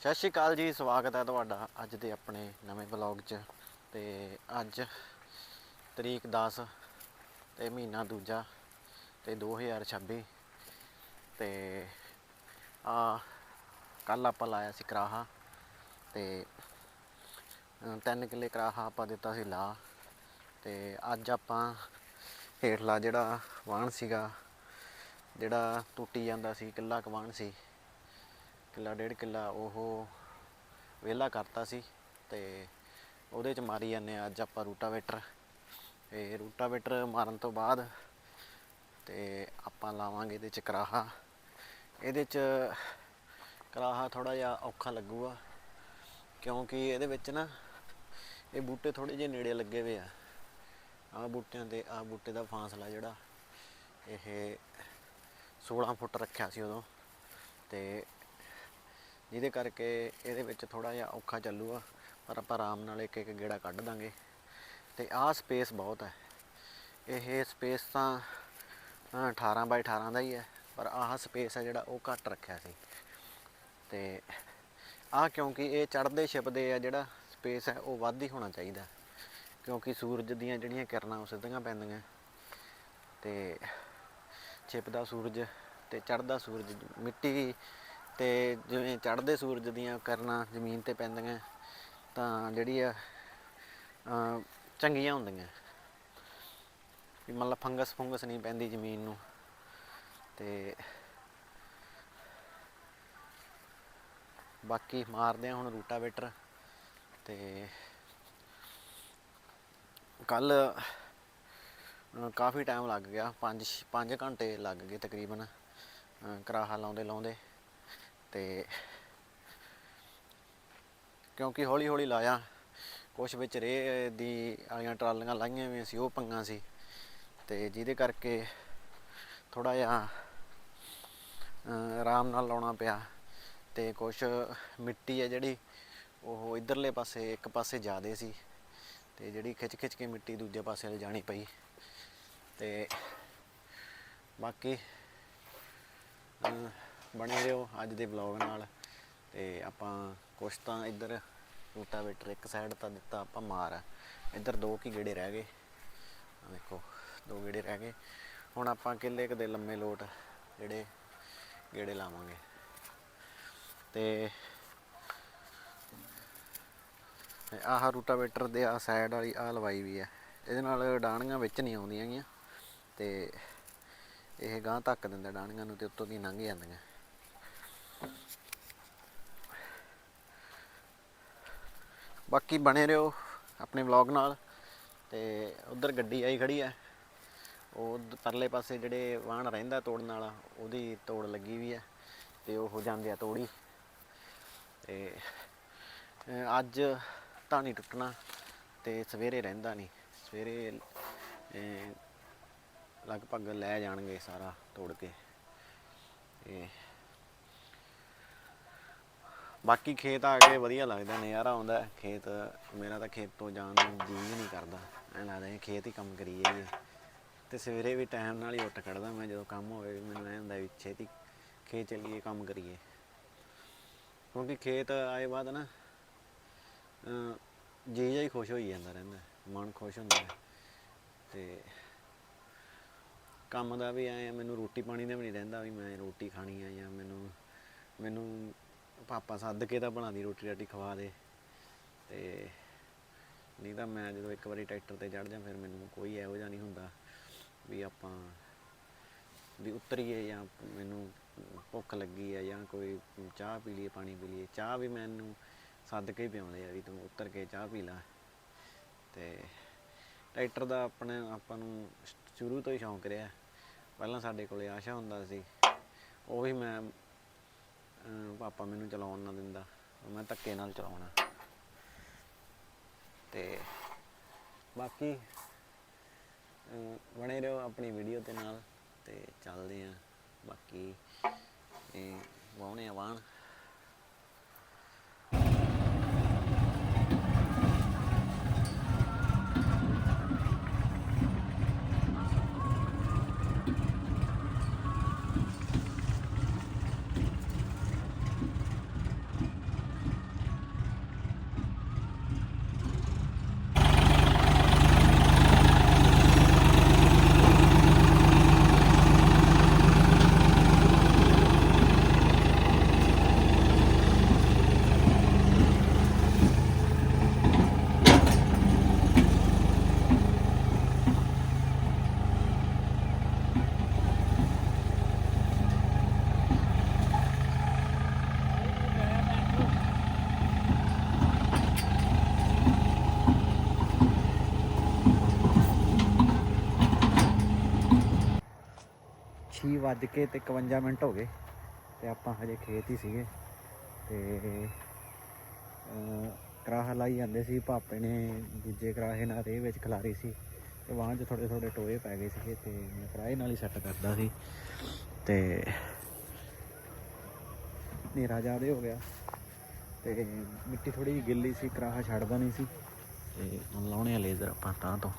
ਸਤਿ ਸ਼੍ਰੀ ਅਕਾਲ ਜੀ, ਸਵਾਗਤ ਹੈ ਤੁਹਾਡਾ ਅੱਜ ਦੇ ਆਪਣੇ ਨਵੇਂ ਬਲੌਗ 'ਚ ਤੇ ਅੱਜ ਤਰੀਕ 10 ਤੇ ਮਹੀਨਾ ਦੂਜਾ ਤੇ 2026 ਤੇ ਆ ਕੱਲ ਆਪਾਂ ਲਾਇਆ ਸੀ ਕਰਾਹਾ ਤੇ ਤਿੰਨ ਕਿੱਲੇ ਕਰਾਹਾ ਆਪਾਂ ਦਿੱਤਾ ਸੀ ਲਾ ਤੇ ਅੱਜ ਆਪਾਂ ਹੇਠਲਾ ਜਿਹੜਾ ਵਾਹਣ ਸੀਗਾ, ਜਿਹੜਾ ਟੁੱਟੀ ਜਾਂਦਾ ਸੀ, ਕਿੱਲਾ ਕਵਾਣ ਸੀ ਕਿੱਲਾ, ਡੇਢ ਕਿੱਲਾ ਉਹ ਵਿਹਲਾ ਕਰਤਾ ਸੀ ਤੇ ਉਹਦੇ ਚ ਮਾਰੀ ਜਾਂਦੇ ਆ ਅੱਜ ਆਪਾਂ ਰੂਟਾਵੇਟਰ। ਇਹ ਰੂਟਾਵੇਟਰ ਮਾਰਨ ਤੋਂ ਬਾਅਦ ਤੇ ਆਪਾਂ ਲਾਵਾਂਗੇ ਇਹਦੇ ਚ ਕਰਾਹਾ। ਇਹਦੇ ਚ ਕਰਾਹਾ ਥੋੜਾ ਜਿਹਾ ਔਖਾ ਲੱਗੂਗਾ ਕਿਉਂਕਿ ਇਹਦੇ ਵਿੱਚ ਨਾ ਇਹ ਬੂਟੇ ਥੋੜੇ ਜਿਹੇ ਨੇੜੇ ਲੱਗੇ ਹੋਏ ਆ। ਆਹ ਬੂਟਿਆਂ ਦੇ ਆਹ ਬੂਟੇ ਦਾ ਫਾਸਲਾ ਜਿਹੜਾ ਇਹ 16 ਫੁੱਟ ਰੱਖਿਆ ਸੀ ਉਦੋਂ। ਤੇ ਜਿਹਦੇ ਕਰਕੇ ਇਹਦੇ ਵਿੱਚ ਥੋੜਾ ਜਿਹਾ ਔਖਾ ਚੱਲੂਗਾ ਪਰ ਆਪਾਂ ਆਰਾਮ ਨਾਲ ਇੱਕ ਇੱਕ ਗੇੜਾ ਕੱਢ ਦਾਂਗੇ। ਤੇ ਆਹ ਸਪੇਸ ਬਹੁਤ ਹੈ। ਇਹ ਸਪੇਸ ਤਾਂ ਅ, 18 ਬਾਈ 18 ਦਾ ਹੀ ਹੈ ਪਰ ਆਹ ਸਪੇਸ ਹੈ ਜਿਹੜਾ ਉਹ ਘੱਟ ਰੱਖਿਆ ਸੀ। ਤੇ ਆਹ ਕਿਉਂਕਿ ਇਹ ਚੜ੍ਹਦੇ ਛਿਪਦੇ ਆ ਜਿਹੜਾ ਸਪੇਸ ਹੈ ਉਹ ਵੱਧ ਹੀ ਹੋਣਾ ਚਾਹੀਦਾ ਕਿਉਂਕਿ ਸੂਰਜ ਦੀਆਂ ਜਿਹੜੀਆਂ ਕਿਰਨਾਂ ਉਹ ਸਿੱਧੀਆਂ ਪੈਂਦੀਆਂ। ਤੇ ਛਿਪਦਾ ਸੂਰਜ ਤੇ ਚੜ੍ਹਦਾ ਸੂਰਜ ਮਿੱਟੀ ਤੇ ਜਿਵੇਂ ਚੜ੍ਹਦੇ ਸੂਰਜ ਦੀਆਂ ਕਰਨਾ ਜ਼ਮੀਨ ਤੇ ਪੈਂਦੀਆਂ, ਤਾਂ ਜਿਹੜੀ ਆ ਚੰਗੀਆਂ ਹੁੰਦੀਆਂ। ਵੀ ਮਤਲਬ ਫੰਗਸ ਫੰਗਸ ਨਹੀਂ ਪੈਂਦੀ ਜ਼ਮੀਨ ਨੂੰ। ਤੇ ਬਾਕੀ ਮਾਰਦੇ ਆ ਹੁਣ ਰੂਟਾਵੇਟਰ। ਤੇ ਕੱਲ ਕਾਫੀ ਟਾਈਮ ਲੱਗ ਗਿਆ 5 5 ਘੰਟੇ ਲੱਗ ਗਏ ਤਕਰੀਬਨ ਕਰਾਹਾ ਲਾਉਂਦੇ ਲਾਉਂਦੇ ਤੇ ਕਿਉਂਕਿ ਹੌਲੀ ਹੌਲੀ ਲਾਇਆ। ਕੁਛ ਵਿੱਚ ਰੇਹ ਦੀ ਵਾਲੀਆਂ ਟਰਾਲੀਆਂ ਲਾਈਆਂ ਵੀ ਸੀ, ਉਹ ਪੰਗਾ ਸੀ। ਤੇ ਜਿਹਦੇ ਕਰਕੇ ਥੋੜਾ ਜਿਹਾ ਆਰਾਮ ਨਾਲ ਲਾਉਣਾ ਪਿਆ। ਤੇ ਕੁਛ ਮਿੱਟੀ ਹੈ ਜਿਹੜੀ, ਉਹ ਇਧਰਲੇ ਪਾਸੇ, ਇੱਕ ਪਾਸੇ ਜ਼ਿਆਦੇ ਸੀ। ਤੇ ਜਿਹੜੀ ਖਿੱਚ ਖਿੱਚ ਕੇ ਮਿੱਟੀ ਦੂਜੇ ਪਾਸੇ ਲਿਜਾਣੀ ਪਈ। ਤੇ ਬਾਕੀ ਬਣੇ ਰਹੋ ਅੱਜ ਦੇ ਵਲੌਗ ਨਾਲ। ਤੇ ਆਪਾਂ ਕੁਛ ਤਾਂ ਇੱਧਰ ਰੂਟਾਵੇਟਰ ਇੱਕ ਸਾਈਡ ਤਾਂ ਦਿੱਤਾ ਆਪਾਂ ਮਾਰ। ਇੱਧਰ ਦੋ ਕੀ ਗੇੜੇ ਰਹਿ ਗਏ। ਦੇਖੋ, ਦੋ ਗੇੜੇ ਰਹਿ ਗਏ। ਹੁਣ ਆਪਾਂ ਕਿੱਲੇ ਕਦੇ ਲੰਮੇ ਲੋਟ ਜਿਹੜੇ ਗੇੜੇ ਲਾਵਾਂਗੇ। ਤੇ ਤੇ ਆਹ ਰੂਟਾਵੇਟਰ ਦੇ ਆ ਸਾਈਡ ਵਾਲੀ ਆ ਲਵਾਈ ਵੀ ਹੈ। ਇਹਦੇ ਨਾਲ ਡਾਣੀਆਂ ਵਿੱਚ ਨਹੀਂ ਆਉਂਦੀਆਂ ਗੀਆਂ। ਤੇ ਇਹ ਗਾਂ ਧੱਕ ਦਿੰਦਾ ਡਾਣੀਆਂ ਨੂੰ ਤੇ ਉੱਤੋਂ ਦੀ ਲੰਘ ਜਾਂਦੀਆਂ। ਬਾਕੀ ਬਣੇ ਰਹੋ ਆਪਣੇ ਵਲੌਗ ਨਾਲ ਤੇ ਉਧਰ ਗੱਡੀ ਆਈ ਖੜੀ ਹੈ। ਉਹ ਪਰਲੇ ਪਾਸੇ ਜਿਹੜੇ ਵਾਹਣ ਰਹਿੰਦਾ ਤੋੜਨ ਵਾਲਾ, ਉਹਦੀ ਤੋੜ ਲੱਗੀ ਵੀ ਹੈ ਤੇ ਉਹ ਹੋ ਜਾਂਦੇ ਆ ਤੋੜੀ। ਤੇ, ਅਹ, ਅੱਜ ਤਾਂ ਨਹੀਂ ਟੁੱਟਣਾ ਤੇ ਸਵੇਰੇ ਰਹਿੰਦਾ ਨਹੀਂ। ਸਵੇਰੇ ਲਗਭਗ ਲੈ ਜਾਣਗੇ ਸਾਰਾ ਤੋੜ ਕੇ। ਤੇ ਬਾਕੀ ਖੇਤ ਆ ਕੇ ਵਧੀਆ ਲੱਗਦਾ, ਨਜ਼ਾਰਾ ਆਉਂਦਾ। ਖੇਤ, ਮੇਰਾ ਤਾਂ ਖੇਤ ਤੋਂ ਜਾਣ ਨੂੰ ਜੀ ਨਹੀਂ ਕਰਦਾ। ਐਂ ਲੱਗਦਾ ਇਹ ਖੇਤ ਹੀ ਕੰਮ ਕਰੀ ਜਾਈਏ। ਤੇ ਸਵੇਰੇ ਵੀ ਟਾਈਮ ਨਾਲ ਹੀ ਉੱਠ ਖੜਦਾ ਮੈਂ, ਜਦੋਂ ਕੰਮ ਹੋਵੇ ਮੈਨੂੰ ਐਂ ਹੁੰਦਾ ਵੀ ਛੇਤੀ ਖੇਤ ਚੱਲੀਏ, ਕੰਮ ਕਰੀਏ। ਕਿਉਂਕਿ ਖੇਤ ਆਏ ਬਾਅਦ ਨਾ ਜੀ ਜਿਹਾ ਹੀ ਖੁਸ਼ ਹੋਈ ਜਾਂਦਾ ਰਹਿੰਦਾ, ਮਨ ਖੁਸ਼ ਹੁੰਦਾ ਹੈ। ਤੇ ਕੰਮ ਦਾ ਵੀ ਐ ਮੈਨੂੰ ਰੋਟੀ ਪਾਣੀ ਦਾ ਵੀ ਨਹੀਂ ਰਹਿੰਦਾ ਵੀ ਮੈਂ ਰੋਟੀ ਖਾਣੀ ਆ ਜਾਂ ਮੈਨੂੰ ਮੈਨੂੰ ਪਾਪਾ ਸੱਦ ਕੇ ਤਾਂ ਬਣਾ ਦੀ ਰੋਟੀ ਰਾਟੀ ਖਵਾ ਦੇ। ਤੇ ਨਹੀਂ ਤਾਂ ਮੈਂ ਜਦੋਂ ਇੱਕ ਵਾਰੀ ਟਰੈਕਟਰ ਤੇ ਚੜ ਜਾਂ ਫਿਰ ਮੈਨੂੰ ਕੋਈ ਇਹੋ ਜਿਹਾ ਨਹੀਂ ਹੁੰਦਾ ਵੀ ਆਪਾਂ ਵੀ ਉਤਰੀਏ ਜਾਂ ਮੈਨੂੰ ਭੁੱਖ ਲੱਗੀ ਹੈ ਜਾਂ ਕੋਈ ਚਾਹ ਪੀ ਲਈਏ, ਪਾਣੀ ਪੀ ਲਈਏ। ਚਾਹ ਵੀ ਮੈਨੂੰ ਸੱਦ ਕੇ ਹੀ ਪਿਆਉਂਦੇ ਆ ਵੀ ਤੂੰ ਉਤਰ ਕੇ ਚਾਹ ਪੀ ਲੈ। ਤੇ ਟਰੈਕਟਰ ਦਾ ਆਪਣੇ ਆਪਾਂ ਨੂੰ ਸ਼ੁਰੂ ਤੋਂ ਹੀ ਸ਼ੌਂਕ ਰਿਹਾ। ਪਹਿਲਾਂ ਸਾਡੇ ਕੋਲੇ ਆਸ਼ਾ ਹੁੰਦਾ ਸੀ। ਉਹ ਵੀ ਮੈਂ ਪਾਪਾ ਮੈਨੂੰ ਚਲਾਉਣ ਨਾ ਦਿੰਦਾ ਮੈਂ ਧੱਕੇ ਨਾਲ ਚਲਾਉਣਾ। ਤੇ ਬਾਕੀ ਅਮ ਬਣੇ ਰਹੋ ਆਪਣੀ ਵੀਡੀਓ ਤੇ ਨਾਲ, ਤੇ ਚੱਲਦੇ ਆ ਬਾਕੀ, ਇਹ ਵਾਉਣੇ ਆਵਾਨ 6 ਵੱਜ ਕੇ ਤੇ 51 ਮਿੰਟ ਹੋ ਗਏ ਤੇ ਆਪਾਂ ਹਜੇ ਖੇਤ ਹੀ ਸੀਗੇ ਤੇ ਕਰਾਹ ਲਾਈ ਜਾਂਦੇ ਸੀ, ਭਾਪੇ ਨੇ ਦੂਜੇ ਕਰਾਹੇ ਨਾਲ ਰੇਹ ਵਿੱਚ ਖਲਾਰੀ ਸੀ ਤੇ ਵਾਂ 'ਚ ਥੋੜੇ ਥੋੜੇ ਟੋਏ ਪੈ ਗਏ ਸੀਗੇ ਤੇ ਮੈਂ ਕਰਾਹੇ ਨਾਲ ਹੀ ਸੈੱਟ ਕਰਦਾ ਸੀ ਤੇ ਨੇਰਾ ਜਾਦੇ ਹੋ ਗਿਆ ਤੇ ਮਿੱਟੀ ਥੋੜੀ ਗਿੱਲੀ ਸੀ, ਕਰਾਹਾ ਛੱਡਦਾ ਨਹੀਂ ਸੀ ਤੇ ਹੁਣ ਲਾਉਣੇ ਆ ਲੇਜ਼ਰ ਆਪਾਂ ਤਾਂ ਤੋਂ।